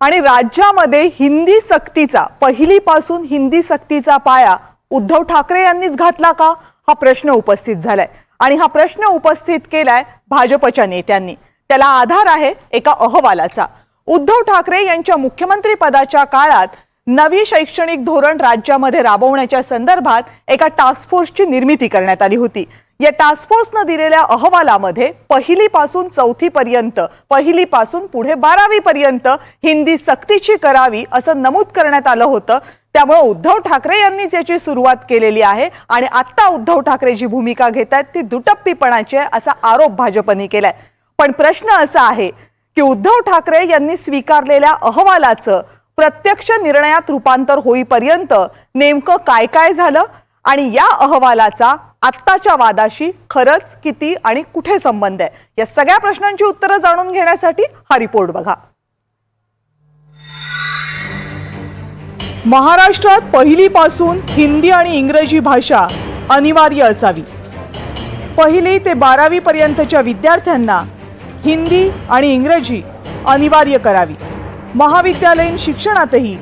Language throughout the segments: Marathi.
आणि राज्यामध्ये हिंदी सक्तीचा पहिलीपासून हिंदी सक्तीचा पाया उद्धव ठाकरे यांनीच घातला का? हा प्रश्न उपस्थित झालाय. आणि हा प्रश्न उपस्थित केलाय भाजपच्या नेत्यांनी. त्याला आधार आहे एका अहवालाचा. उद्धव ठाकरे यांच्या मुख्यमंत्री पदाच्या काळात नवी शैक्षणिक धोरण राज्यामध्ये राबवण्याच्या संदर्भात एका टास्क फोर्सची निर्मिती करण्यात आली होती. या टास्क फोर्सनं दिलेल्या अहवालामध्ये पहिलीपासून चौथी पर्यंत पहिलीपासून पुढे बारावी पर्यंत हिंदी सक्तीची करावी असं नमूद करण्यात आलं होतं. त्यामुळे उद्धव ठाकरे यांनीच याची सुरुवात केलेली आहे आणि आत्ता उद्धव ठाकरे जी भूमिका घेत आहेत ती दुटप्पीपणाची आहे असा आरोप भाजपने केलाय. पण प्रश्न असा आहे की उद्धव ठाकरे यांनी स्वीकारलेल्या अहवालाचं प्रत्यक्ष निर्णयात रूपांतर होईपर्यंत नेमकं काय काय झालं? आणि या अहवालाचा आत्ताच्या वादाशी खरंच किती आणि कुठे संबंध आहे? या सगळ्या प्रश्नांची उत्तरं जाणून घेण्यासाठी हा रिपोर्ट बघा. महाराष्ट्रात पहिलीपासून हिंदी आणि इंग्रजी भाषा अनिवार्य असावी. पहिली ते बारावी पर्यंतच्या विद्यार्थ्यांना हिंदी आणि इंग्रजी अनिवार्य करावी. महाविद्यालयीन शिक्षणातही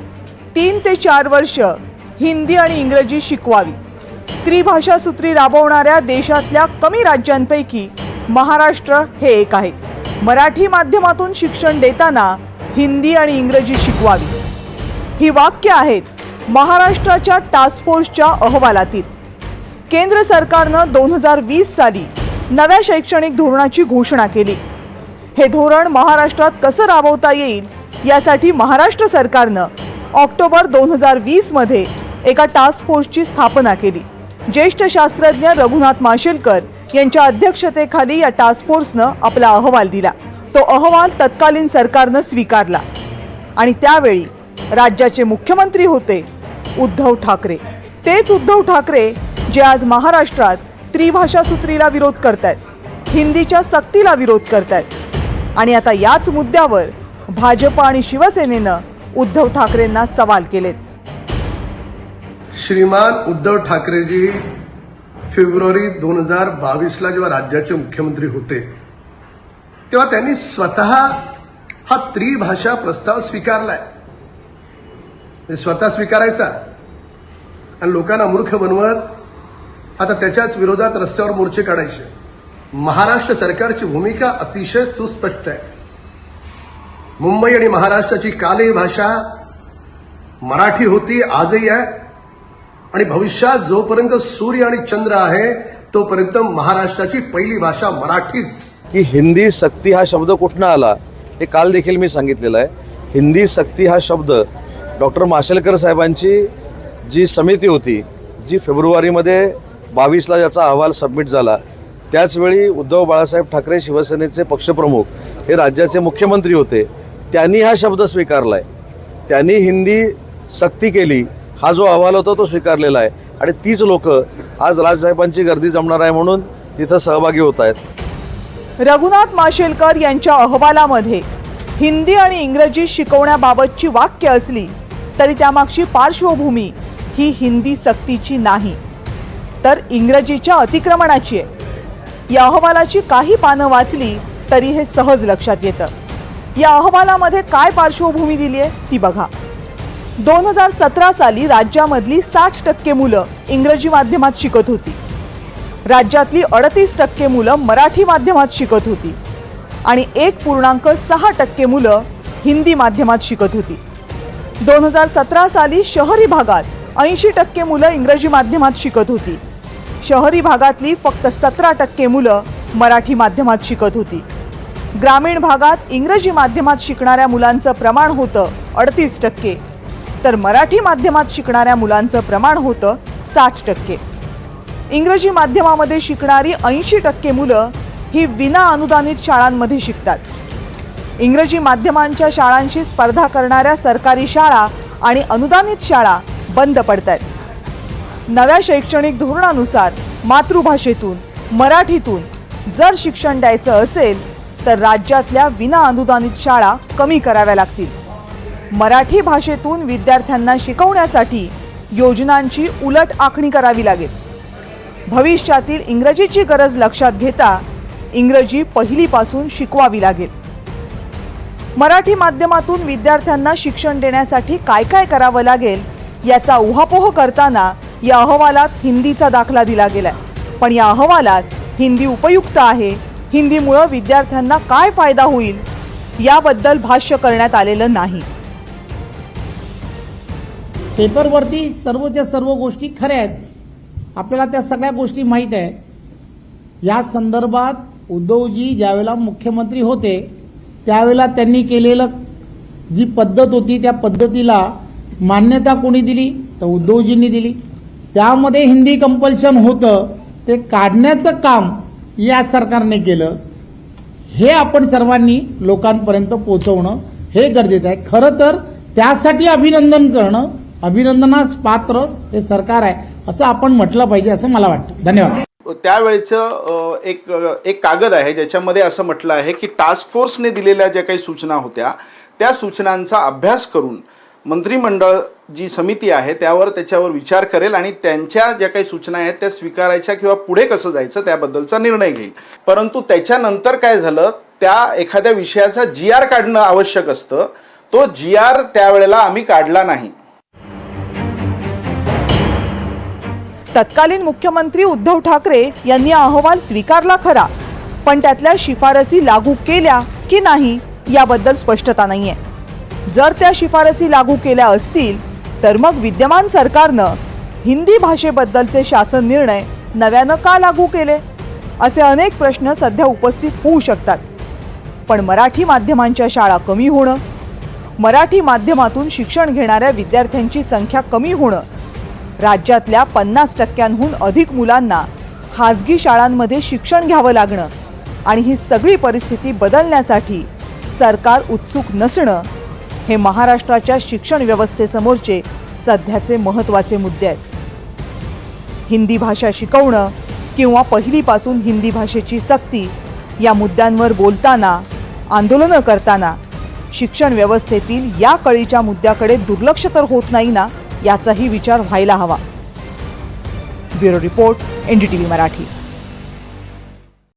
तीन ते चार वर्ष हिंदी आणि इंग्रजी शिकवावी. त्रिभाषा सूत्री राबवणाऱ्या देशातल्या कमी राज्यांपैकी महाराष्ट्र हे एक आहे. मराठी माध्यमातून शिक्षण देताना हिंदी आणि इंग्रजी शिकवावी. ही वाक्य आहेत महाराष्ट्राच्या टास्क फोर्सच्या अहवालातील. केंद्र सरकारनं दोन हजार वीस साली नव्या शैक्षणिक धोरणाची घोषणा केली. हे धोरण महाराष्ट्रात कसं राबवता येईल यासाठी महाराष्ट्र सरकारनं ऑक्टोबर दोन हजार वीसमध्ये एका टास्क फोर्सची स्थापना केली. ज्येष्ठ शास्त्रज्ञ रघुनाथ माशेलकर यांच्या अध्यक्षतेखाली या टास्क फोर्सनं आपला अहवाल दिला. तो अहवाल तत्कालीन सरकारनं स्वीकारला. आणि त्यावेळी राज्याचे मुख्यमंत्री होते उद्धव ठाकरे. तेच उद्धव ठाकरे जे आज महाराष्ट्रात त्रिभाषा सूत्रीला विरोध करतायत हिंदीच्या सक्तीला विरोध करतायत आणि आता याच मुद्द्यावर भाजप आणि शिवसेनेनं उद्धव ठाकरेंना सवाल केलेत. श्रीमान उद्धव ठाकरेजी फेब्रुवारी दोन हजार बावीसला जेव्हा राज्याचे मुख्यमंत्री होते तेव्हा त्यांनी स्वतः हा त्रिभाषा प्रस्ताव स्वीकारलाय. म्हणजे स्वतः स्वीकारायचा. आणि लोकांना मूर्ख बनवत आता त्याच्याच विरोधात रस्त्यावर मोर्चे काढायचे. महाराष्ट्र सरकारची भूमिका अतिशय सुस्पष्ट आहे. मुंबई आणि महाराष्ट्राची काली भाषा मराठी होती आजही आहे. आणि भविष्यात जोपर्यंत सूर्य आणि चंद्र आहे तोपर्यंत महाराष्ट्राची पहिली भाषा मराठीच. की हिंदी सक्ती हा शब्द कुठनं आला हे काल देखील मी सांगितलेलं आहे. हिंदी सक्ती हा शब्द डॉक्टर माशेलकर साहेबांची जी समिती होती जी फेब्रुवारीमध्ये बावीसला ज्याचा अहवाल सबमिट झाला त्याचवेळी उद्धव बाळासाहेब ठाकरे शिवसेनेचे पक्षप्रमुख हे राज्याचे मुख्यमंत्री होते त्यांनी हा शब्द स्वीकारला आहे त्यांनी हिंदी सक्ती केली हा जो अहवाल होता तो स्वीकारलेला आहे. आणि तीच लोक आज राजसाहेबांची गर्दी जमणार आहे म्हणून तिथं सहभागी होत आहेत. रघुनाथ माशेलकर यांच्या अहवालामध्ये हिंदी आणि इंग्रजी शिकवण्याबाबतची वाक्य असली तरी त्यामागची पार्श्वभूमी ही हिंदी सक्तीची नाही तर इंग्रजीच्या अतिक्रमणाची आहे. या अहवालाची काही पानं वाचली तरी हे सहज लक्षात येतं. या अहवालामध्ये काय पार्श्वभूमी दिली आहे ती बघा. दोन हजार सतरा साली राज्यामधली साठ टक्के मुलं इंग्रजी माध्यमात शिकत होती. राज्यातली अडतीस टक्के मुलं मराठी माध्यमात शिकत होती. आणि एक पूर्णांक सहा टक्के मुलं हिंदी माध्यमात शिकत होती. दोन हजार सतरा साली शहरी भागात ऐंशी टक्के मुलं इंग्रजी माध्यमात शिकत होती. शहरी भागातली फक्त सतरा टक्के मुलं मराठी माध्यमात शिकत होती. ग्रामीण भागात इंग्रजी माध्यमात शिकणाऱ्या मुलांचं प्रमाण होतं अडतीस टक्के. तर मराठी माध्यमात शिकणाऱ्या मुलांचं प्रमाण होतं साठ टक्के. इंग्रजी माध्यमामध्ये शिकणारी ऐंशी टक्के मुलं ही विना अनुदानित शाळांमध्ये शिकतात. इंग्रजी माध्यमांच्या शाळांशी स्पर्धा करणाऱ्या सरकारी शाळा आणि अनुदानित शाळा बंद पडत आहेत नव्या शैक्षणिक धोरणानुसार मातृभाषेतून मराठीतून जर शिक्षण द्यायचं असेल तर राज्यातल्या विना अनुदानित शाळा कमी कराव्या लागतील. मराठी भाषेतून विद्यार्थ्यांना शिकवण्यासाठी योजनांची उलट आखणी करावी लागेल. भविष्यातील इंग्रजीची गरज लक्षात घेता इंग्रजी पहिलीपासून शिकवावी लागेल. मराठी माध्यमातून विद्यार्थ्यांना शिक्षण देण्यासाठी काय काय करावं लागेल याचा उहापोह करताना या अहवालात हिंदीचा दाखला दिला गेलाय. पण या अहवालात हिंदी उपयुक्त आहे हिंदीमुळं विद्यार्थ्यांना काय फायदा होईल याबद्दल भाष्य करण्यात आलेलं नाही. पेपरवरती सर्वच्या सर्व गोष्टी खऱ्या आहेत. आपल्याला त्या सगळ्या गोष्टी माहीत आहे या संदर्भात उद्धवजी ज्यावेळेला मुख्यमंत्री होते त्यावेळेला त्यांनी केलेलं जी पद्धत होती त्या पद्धतीला मान्यता कोणी दिली? तर उद्धवजींनी दिली. त्यामध्ये हिंदी कंपल्शन होतं. ते काढण्याचं काम या सरकारने केलं. हे आपण सर्वांनी लोकांपर्यंत पोहोचवणं हे गरजेचं आहे. खरं तर त्यासाठी अभिनंदन करणं अभिनंदनास पात्र हे सरकार आहे असं आपण म्हटलं पाहिजे असं मला वाटतं. धन्यवाद. त्यावेळेचं एक एक कागद आहे ज्याच्यामध्ये असं म्हटलं आहे की टास्क फोर्सने दिलेल्या ज्या काही सूचना होत्या त्या सूचनांचा अभ्यास करून मंत्रिमंडळ जी समिती आहे त्यावर त्याच्यावर विचार करेल आणि त्यांच्या ज्या काही सूचना आहेत त्या स्वीकारायच्या किंवा पुढे कसं जायचं त्याबद्दलचा निर्णय घेईल. परंतु त्याच्यानंतर काय झालं त्या एखाद्या विषयाचा जी आर काढणं आवश्यक असतं. तो जी आर त्यावेळेला आम्ही काढला नाही. तत्कालीन मुख्यमंत्री उद्धव ठाकरे यांनी अहवाल स्वीकारला खरा. पण त्यातल्या शिफारसी लागू केल्या की नाही याबद्दल स्पष्टता नाहीये. जर त्या शिफारसी लागू केल्या असतील तर मग विद्यमान सरकारनं हिंदी भाषेबद्दलचे शासन निर्णय नव्यानं का लागू केले? असे अनेक प्रश्न सध्या उपस्थित होऊ शकतात. पण मराठी माध्यमांच्या शाळा कमी होणं मराठी माध्यमातून शिक्षण घेणाऱ्या विद्यार्थ्यांची संख्या कमी होणं राज्यातल्या पन्नास टक्क्यांहून अधिक मुलांना खाजगी शाळांमध्ये शिक्षण घ्यावं लागणं आणि ही सगळी परिस्थिती बदलण्यासाठी सरकार उत्सुक नसणं हे महाराष्ट्राच्या शिक्षण व्यवस्थेसमोरचे सध्याचे महत्त्वाचे मुद्दे आहेत. हिंदी भाषा शिकवणं किंवा पहिलीपासून हिंदी भाषेची सक्ती या मुद्द्यांवर बोलताना आंदोलनं करताना शिक्षण व्यवस्थेतील या कळीच्या मुद्द्याकडे दुर्लक्ष तर होत नाही ना? याचाही विचार व्हायला हवा. Bureau report N D T V Marathi.